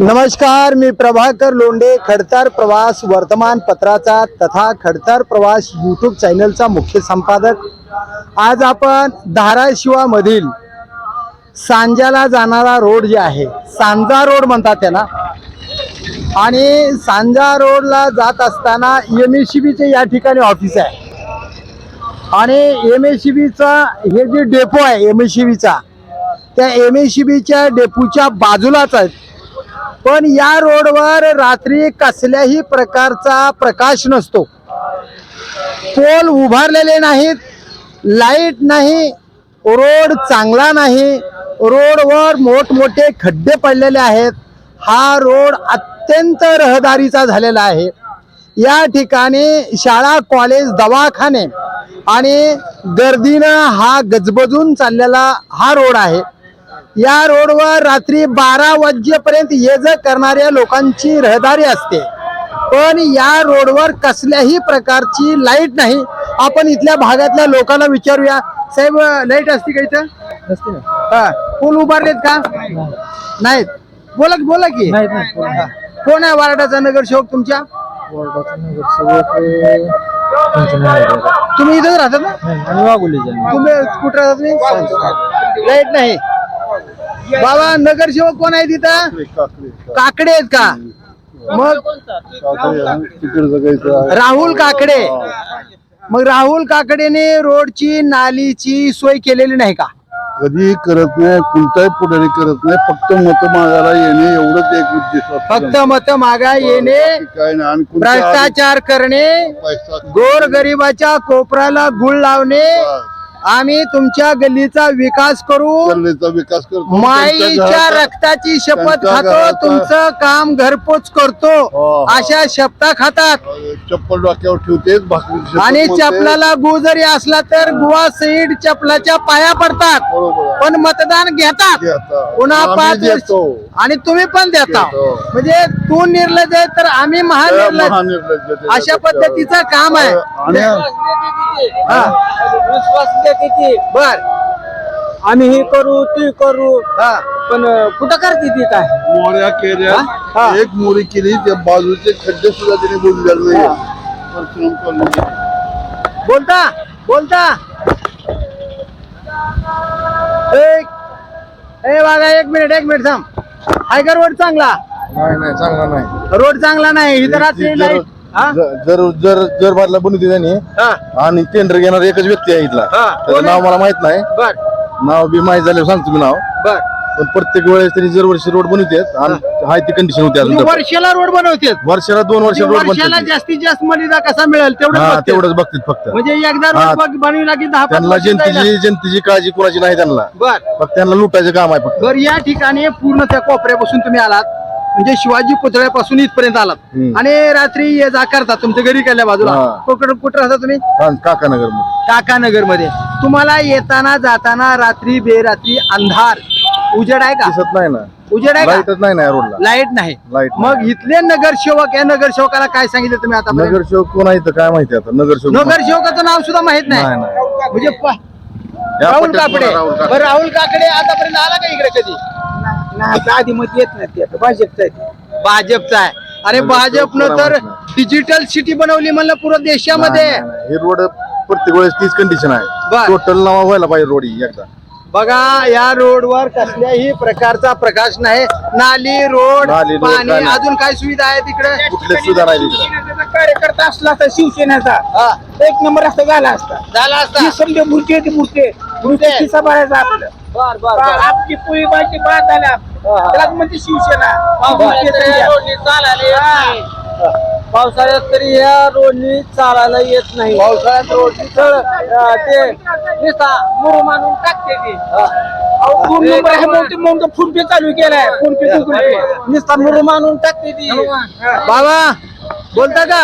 नमस्कार मी प्रभाकर लोंडे खडतर प्रवास वर्तमानपत्राचा तथा खडतर प्रवास यूट्यूब चॅनलचा मुख्य संपादक. आज आपण धाराशिवामधील सांजाला जाणारा रोड जे आहे सांजा रोड म्हणतात त्याला. आणि सांजा रोडला जात असताना एम एस सी बीचे या ठिकाणी ऑफिस आहे. आणि एम ए सी बीचा हे जे डेपो आहे एम ए सी बीचा त्या एम एस सी बीच्या डेपूच्या बाजूलाच आहेत. पण या रोडवर रात्री कसल्याही प्रकारचा प्रकाश नसतो. पोल उभारलेले नाहीत लाइट नाही रोड चांगला नाही रोडवर मोठमोठे खड्डे पडलेले आहेत. हा रोड अत्यंत रहदारीचा झालेला आहे. या ठिकाणी शाळा कॉलेज दवाखाने आणि गर्दीनं हा गजबजून चाललेला हा रोड आहे. या रोडवर रात्री बारा वाजेपर्यंत ये जा करणाऱ्या लोकांची रहदारी असते. पण या रोडवर कसल्याही प्रकारची लाइट नाही. आपण इथल्या भागातल्या लोकांना विचारूया. साहेब लाइट असते का इथं? नसते हा. पूल उभारलेत का? नाहीत. बोला की बोला की. कोण आहे वार्डाचा नगरसेवक तुमच्या? वॉर्डाचा नगरसेवक त्यांचं. तुम्ही इथंच राहतात ना? आणि. तुम्ही कुठं राहतात तुम्ही? लाइट नाही. बाबा नगरसेवक कोण आहे तिथं? काकडे आहेत का? मग? राहुल काकडे. मग राहुल काकडेने रोडची नालीची सोय केलेली नाही का? कधी करत नाही कोणताही पुढारी करत नाही फक्त मत मागायला येणे एवढंच एक उद्देश असतो. फक्त मत मागा येणे काय नाही. आणि कोणत्या भ्रष्टाचार करणे पैसा गोर गरिबाच्या कोपऱ्याला गुळ लावणे आम्ही तुमच्या गल्लीचा विकास करू गल्लीचा विकास करतो माईच्या घराचा- रक्ताची शपथ त्यांच्या खातो घराचा- तुमचं काम घरपोच करतो हो. अशा शपथा खातात चप्पल डोक्यावर ठेवते शपथ आणि म्हणते. चपलाला गु जरी असला तर गुवा सहित चपलाच्या पाया पडतात बरोबर आहे. पण मतदान घेतात घेता. पुन्हा आम्ही पाच देतो. आणि तुम्ही पण देता देतो. म्हणजे तू निर्लज आहे तर आम्ही महानिर्लज. अशा पद्धतीचं काम आहे हा. बर. आम्ही हे करू ते करू. हा. पण कुठं करते ती काय? मोऱ्या केल्या. हा. एक मोरी केली त्या बाजूचे खड्डे सुद्धा त्याने बुजलेले नाही परशुराम कॉलनी. बोलता बोलता. एक ए बघा एक मिनिट एक मिनिट थांब. आहे का रोड चांगला? नाही नाही चांगला नाही. रोड चांगला नाही. इथं रात्री लाइट हा? जर जर जर बादला बनवते त्यांनी हा. आणि टेंडर घेणार एकच व्यक्ती आहे इथला. हा, त्याचं आहे? नाव मला माहीत नाही. बर. नाव बी माहीत झालं सांगतो मी नाव. बर. पण प्रत्येक वेळेस त्यांनी जर वर्षी रोड बनवतात आणि हाय ती कंडिशन होती अजून तर. वर्षाला रोड बनवतात वर्षाला दोन वर्ष रोड वर्षाला बनतात जास्तीत जास्त मर्यादा कसा मिळेल तेवढं हा. तेवढंच बघतात फक्त. म्हणजे एकदा हा. रोड बनविला की दहा त्यांना. जनतेची जनतेची काळजी कोणाची नाही त्यांना. बर. फक्त त्यांना लुटायचं काम आहे फक्त. बर या ठिकाणी पूर्ण त्या कोपऱ्यापासून तुम्ही आलात. म्हणजे शिवाजी पुतळ्यापासून इथपर्यंत आलात. हम्म. आणि रात्री ये जा करता तुमच्या घरी केल्या बाजूला. हा. कुठं कुठं राहता तुम्ही? काकानगरमध्ये काकानगरमध्ये तुम्हाला येताना जाताना रात्री बेरात्री अंधार. उजेड आहे का? दिसत नाही ना. उजेड आहे का? लाईटच नाही ना या रोडला. लाइट नाही. लाइट मग इथले नगरसेवक या नगरसेवकाला काय सांगितलं तुम्ही आता? नगरसेवक कोण आहे इथं? काय माहिती आता? नगरसेवक नगरसेवकाचं नाव सुद्धा माहीत नाही. नाही, नाही. म्हणजे प- राहुल काकडे राहुल काकडे. बरं राहुल काकडे आतापर्यंत आला का इकडे कधी नाही आधी मत येत नाही ते आता भाजपचं आहे ते. भाजपचा आहे अरे भाजपनं तर डिजिटल सिटी बनवली म्हणलं पूर्ण देशामध्ये. हे रोड प्रत्येक वेळेस तीच कंडिशन आहे बर. टोटल नावा व्हायला पाहिजे रोड ही एकदा बघा या रोडवर कसल्याही प्रकारचा प्रकाश नाही. नाली रोड नाली, रोड, पाणी काय नाही. अजून काय सुविधा आहे तिकडे? कुठलेच सुद्धा नाही तिकडे? शिवसेनेचा कार्यकर्ता असला तर शिवसेनेचा. हा, एक नंबर असता झाला असता. झाला असता. ही समजे मूर्ती आहे ती मूर्ती आहे. मूर्ती खिसा भरायचा आपलं बर बर बर. आपली पोळी भाजी बाद झाल्या. त्याला म्हणते शिवसेना. मूर्ती आहे समजा. पावसाळ्यात तरी या रोडनी चालायला येत नाही. पावसाळ्यात रोड ते नुसता मुरू मानून टाकते ती. अहो, दोन नंबर आहे म्हणून म्हणून फोन पे चालू केलाय. फोन पे गुगल पे नुसता मुरू मानून टाकते ती. बाबा बोलता का?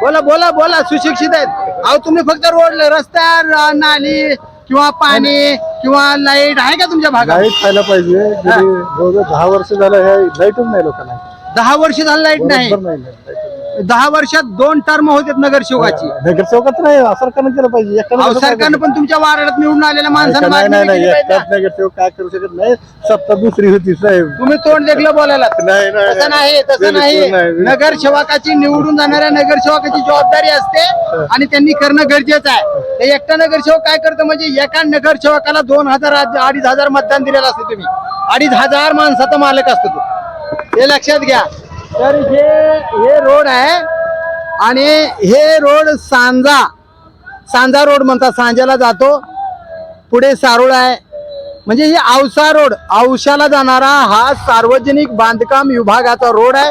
बोला बोला बोला सुशिक्षित आहेत. अहो तुम्ही फक्त रोड रस्ता र- नाली किंवा पाणी किंवा लाइट आहे का तुमच्या भागात? लाइट खायला पाहिजे. गेली जवळजवळ दहा वर्ष झालं हे लाईटच नाही लोकांना. दहा वर्ष झालं लाइट नाही. बरोबर नाही light. दहा वर्षात दोन टर्म होते नगरसेवकाची. नगरसेवकाच नाही सरकारने केलं पाहिजे. एकट्यानं अहो, कसं काय सरकारनं पण तुमच्या वार्डात निवडून आलेल्या माणसानं नाही नाही मागणी नाही केली पाहिजे एकटाच ना. नगरसेवक काय करू शकत नाही. सत्ता दुसरी होती साहेब. तुम्ही तोंड देखलं बोलायला. नाही तसं नाही तसं बिलकुल नाही. बिलकुल. नगरसेवकाची निवडून जाणाऱ्या नगरसेवकाची जबाबदारी असते आणि त्यांनी करणं गरजेचं आहे. ते एकटा नगरसेवक काय करतं म्हणजे एका नगरसेवकाला दोन हजार अडीच हजार मतदान दिलेलं असतं तुम्ही. अडीच हजार माणसाचा मालक असतो तो. हे लक्षात घ्या. तर हे हे रोड आहे आणि हे रोड सांजा सांजा रोड म्हणतात सांजाला जातो. पुढे सारोळ आहे. म्हणजे ही औसा रोड औशाला जाणारा हा सार्वजनिक बांधकाम विभागाचा रोड आहे.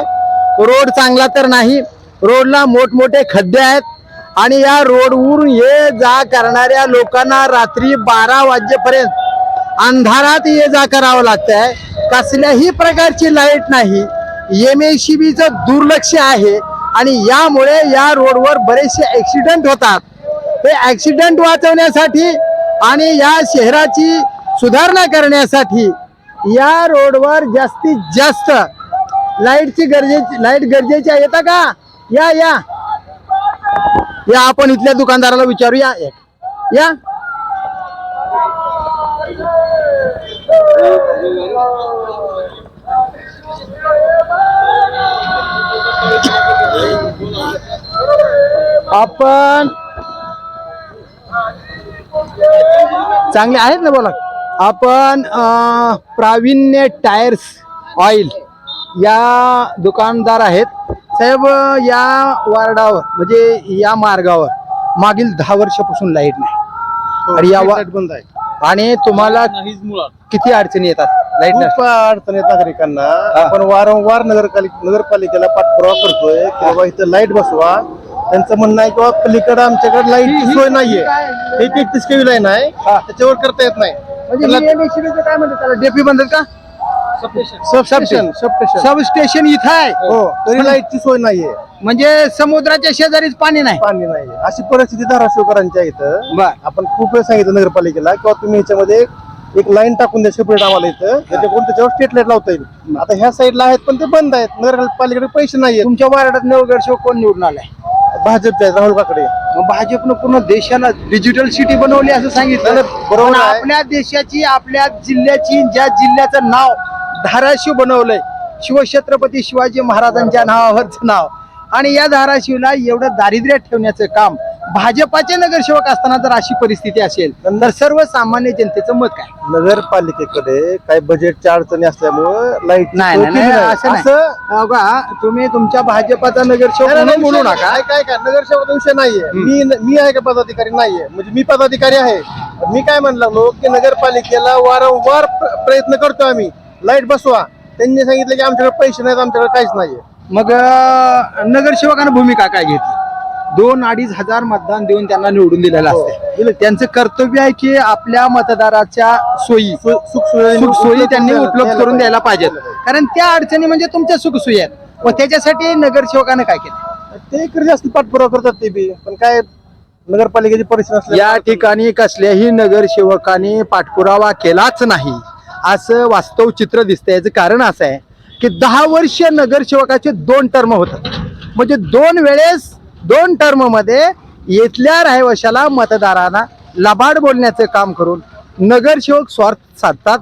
रोड चांगला तर नाही रोडला मोठमोठे खड्डे आहेत आणि या रोडवरून ये जा करणाऱ्या लोकांना रात्री बारा वाजेपर्यंत अंधारात ये जा करावं लागतंय. कसल्याही प्रकारची लाइट नाही. एम ए सी बीचं दुर्लक्ष आहे आणि यामुळे या रोडवर बरेचसे ॲक्सिडेंट होतात. ते ॲक्सिडेंट वाचवण्यासाठी आणि या शहराची सुधारणा करण्यासाठी या रोडवर जास्तीत जास्त लाईटची गरजे लाइट गरजेची आहे येता का? या या. या आपण इथल्या दुकानदाराला विचारूया. एक या. आपण चांगले आहेत ना बोला. आपण प्रावीण्य टायर्स ऑइल या दुकानदार आहेत. साहेब या वार्डावर म्हणजे या मार्गावर मागील दहा वर्षापासून लाइट नाही. आणि या वा- बंद आहे. आणि तुम्हाला किती अडचणी येतात? लाइट खूप अडचण येत नागरिकांना. आपण वारंवार नगरपालिका नगरपालिकेला पाठपुरावा करतोय की बाबा इथं लाइट बसवा. त्यांचं म्हणणं आहे की बाबा पलीकडे आमच्याकडे लाइट सोय नाहीये. एक एकतीस केवी लाईन आहे. त्याच्यावर करता येत नाही. म्हणजे काय म्हणतात त्याला? डेपी म्हणतात का? सबस्टेशन सबस्टेशन सब स्टेशन इथं आहे. हो. तरी लाईटची सोय नाहीये. म्हणजे समुद्राच्या शेजारीच पाणी नाही. पाणी नाही अशी परिस्थिती धाराशिवकरांच्या इथं. आपण खूप वेळ सांगितलं नगरपालिकेला किंवा तुम्ही ह्याच्यामध्ये एक लाईन टाकून द्या सेपरेट आम्हाला इथं. त्याच्याकडून त्याच्यावर स्ट्रीट लाइट लावता येईल. आता ह्या साईडला आहेत पण ते बंद आहेत. नगरपालिकेकडे पैसे नाहीयेत. तुमच्या वार्डात नगरसेवक कोण निवडून आलाय? भाजपचे आहेत राहुल काकडे. मग भाजपनं पूर्ण देशाला डिजिटल सिटी बनवली असं सांगितलं. नाही, बरोबर पण आहे. आपल्या देशाची आपल्या जिल्ह्याची ज्या जिल्ह्याचं नाव धाराशिव बनवलंय शिवछत्रपती शिवाजी महाराजांच्या नावावरचं नाव. आणि या धाराशिवला एवढं दारिद्र्य ठेवण्याचं काम भाजपाचे नगरसेवक असताना जर अशी परिस्थिती असेल तर सर्वसामान्य जनतेचं मत काय? नगरपालिकेकडे काही बजेटच्या अडचणी असल्यामुळं लाइट नाही नाही, नाही असं नाही. अहो का, तुम्ही तुमच्या भाजपाचा नगरसेवक म्हणून बोलू नका. काय काय नगरसेवक विषय नाहीये. मी मी आहे का पदाधिकारी? नाहीये. म्हणजे मी पदाधिकारी आहे. मी काय म्हणलं लागलो की नगरपालिकेला वारंवार प्र- प्रयत्न करतो आम्ही. लाइट बसवा. त्यांनी सांगितलं की आमच्याकडे पैसे नाहीत आमच्याकडे काहीच नाहीये. मग अं, नगरसेवकानं भूमिका काय घेतली? दोन अडीच हजार मतदान देऊन त्यांना निवडून दिलेलं असते त्यांचं कर्तव्य आहे की आपल्या मतदाराच्या सोयी सुखसोयी त्यांनी उपलब्ध करून द्यायला पाहिजेत. कारण त्या अडचणी म्हणजे तुमच्या सुखसोयी आहेत. व त्याच्यासाठी नगरसेवकानं काय केलं? ते जास्त पाठपुरावा करतात ते बी. पण काय नगरपालिकेची परिस्थिती या ठिकाणी कसल्याही नगरसेवकाने पाठपुरावा केलाच नाही. असं वास्तव चित्र दिसतंय. याचं कारण असं आहे की दहा वर्ष नगरसेवकाचे दोन टर्म होतात. म्हणजे दोन वेळेस दोन टर्ममध्ये इथल्या रहिवाशाला मतदारांना लबाड बोलण्याचं काम करून नगरसेवक स्वार्थ साधतात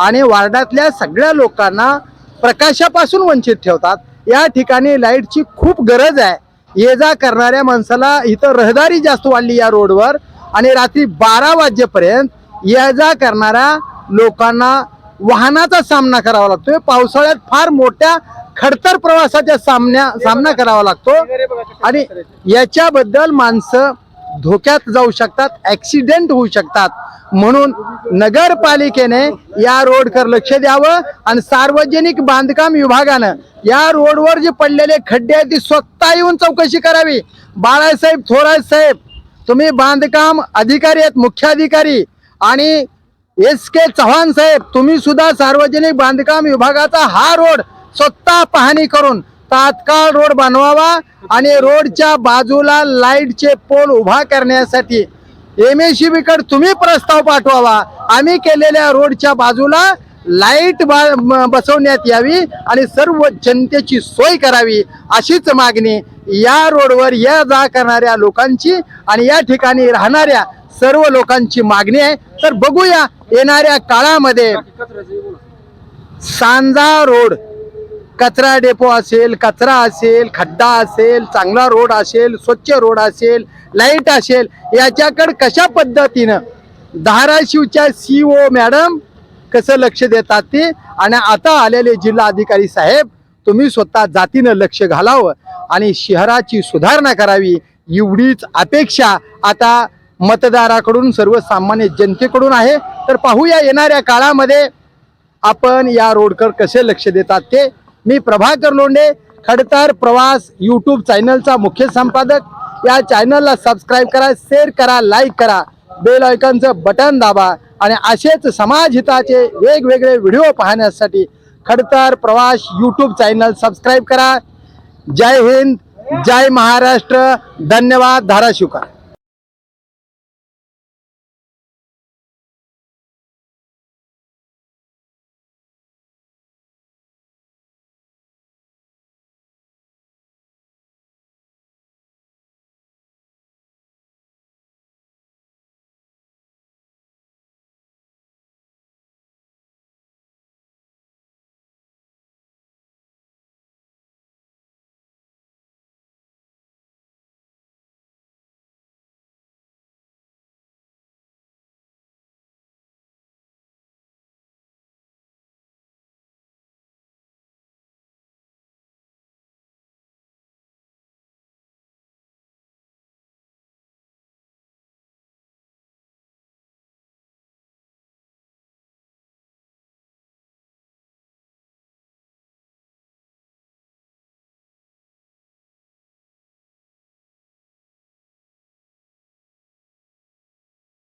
आणि वार्डातल्या सगळ्या लोकांना प्रकाशापासून वंचित ठेवतात. या ठिकाणी लाईटची खूप गरज आहे. ये जा करणाऱ्या माणसाला इथं रहदारी जास्त वाढली या रोडवर आणि रात्री बारा वाजेपर्यंत ये जा करणाऱ्या लोकांना वाहनाचा सामना करावा लागतोय. पावसाळ्यात फार मोठ्या खडतर प्रवासाच्या सामन्या सामना करावा लागतो. आणि याच्याबद्दल माणसं धोक्यात जाऊ शकतात ऍक्सिडेंट होऊ शकतात. म्हणून नगरपालिकेने या रोडकर लक्ष द्यावं आणि सार्वजनिक बांधकाम विभागानं या रोडवर जे पडलेले खड्डे आहेत ती स्वतः येऊन चौकशी करावी. बाळासाहेब थोरात साहेब तुम्ही बांधकाम अधिकारी आहेत मुख्य अधिकारी आणि एस के चव्हाण साहेब तुम्ही सुद्धा सार्वजनिक बांधकाम विभागाचा हा रोड स्वतः पाहणी करून तात्काळ रोड बनवावा आणि रोडच्या बाजूला लाईटचे पोल उभा करण्यासाठी एम एसकडे तुम्ही प्रस्ताव पाठवावा. आम्ही केलेल्या रोडच्या बाजूला लाइट बा- बसवण्यात यावी आणि सर्व जनतेची सोय करावी अशीच मागणी या रोडवर या जा करणाऱ्या लोकांची आणि या ठिकाणी राहणाऱ्या सर्व लोकांची मागणी आहे. तर बघूया येणाऱ्या काळामध्ये सांजा रोड कचरा डेपो असेल कचरा असेल खड्डा असेल चांगला रोड असेल स्वच्छ रोड असेल लाइट असेल याच्याकडे कशा पद्धतीनं धाराशिवच्या सी ओ मॅडम कसं लक्ष देतात ते? आणि आता आलेले जिल्हा अधिकारी साहेब तुम्ही स्वतः जातीनं लक्ष घालावं आणि शहराची सुधारणा करावी एवढीच अपेक्षा आता मतदाराकडून सर्वसामान्य जनतेकडून आहे. तर पाहूया येणाऱ्या काळामध्ये आपण या रोडकर कसे लक्ष देतात ते. मी प्रभाकर लोंढे खडतर प्रवास यूट्यूब चॅनलचा मुख्य संपादक. या चॅनलला सबस्क्राईब करा शेअर करा लाईक करा. बेल आयकॉनचं बटन दाबा आणि असेच समाज हिताचे वेगवेगळे व्हिडिओ पाहण्यासाठी खडतर प्रवास यूट्यूब चॅनल सबस्क्राईब करा. जय हिंद जय महाराष्ट्र. धन्यवाद धाराशिवकर